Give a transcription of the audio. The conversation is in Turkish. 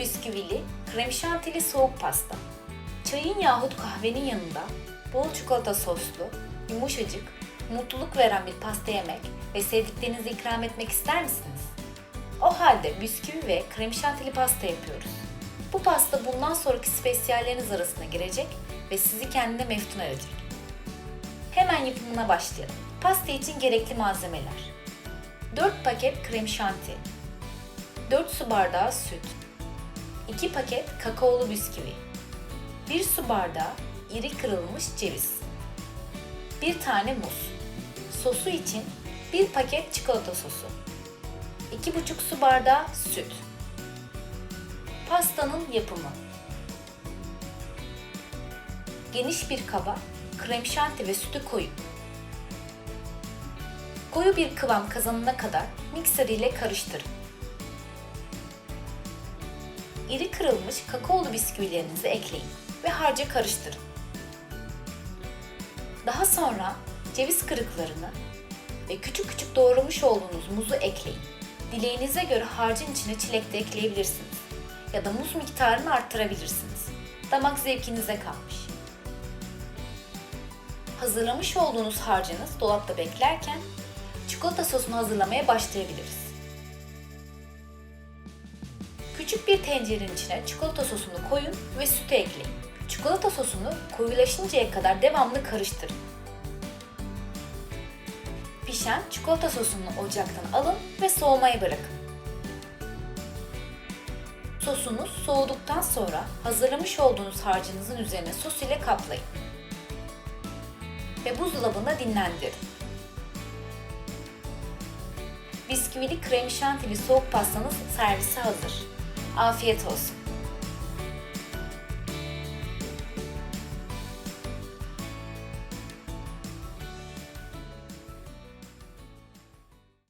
bisküvili, krem şantili soğuk pasta. Çayın yahut kahvenin yanında bol çikolata soslu, yumuşacık, mutluluk veren bir pasta yemek ve sevdiklerinize ikram etmek ister misiniz? O halde bisküvi ve krem şantili pasta yapıyoruz. Bu pasta bundan sonraki spesiyalleriniz arasına girecek ve sizi kendine meftun edecek. Hemen yapımına başlayalım. Pasta için gerekli malzemeler. 4 paket krem şanti, 4 su bardağı süt, 2 paket kakaolu bisküvi, 1 su bardağı iri kırılmış ceviz, 1 tane muz, sosu için 1 paket çikolata sosu, 2,5 su bardağı süt. Pastanın yapımı Geniş bir kaba krem şanti ve sütü koyun. Koyu bir kıvam kazanana kadar mikser ile karıştırın. İri kırılmış kakaolu bisküvilerinizi ekleyin ve harca karıştırın. Daha sonra ceviz kırıklarını ve küçük küçük doğramış olduğunuz muzu ekleyin. Dileğinize göre harcın içine çilek de ekleyebilirsiniz ya da muz miktarını arttırabilirsiniz. Damak zevkinize kalmış. Hazırlamış olduğunuz harcınız dolapta beklerken çikolata sosunu hazırlamaya başlayabiliriz. Küçük bir tencerenin içine çikolata sosunu koyun ve sütü ekleyin. Çikolata sosunu koyulaşıncaya kadar devamlı karıştırın. Pişen çikolata sosunu ocaktan alın ve soğumaya bırakın. Sosunuz soğuduktan sonra hazırlamış olduğunuz harcınızın üzerine sos ile kaplayın ve buzdolabında dinlendirin. Bisküvili krem şantili soğuk pastanız servise hazır. Uh, Afiyet olsun.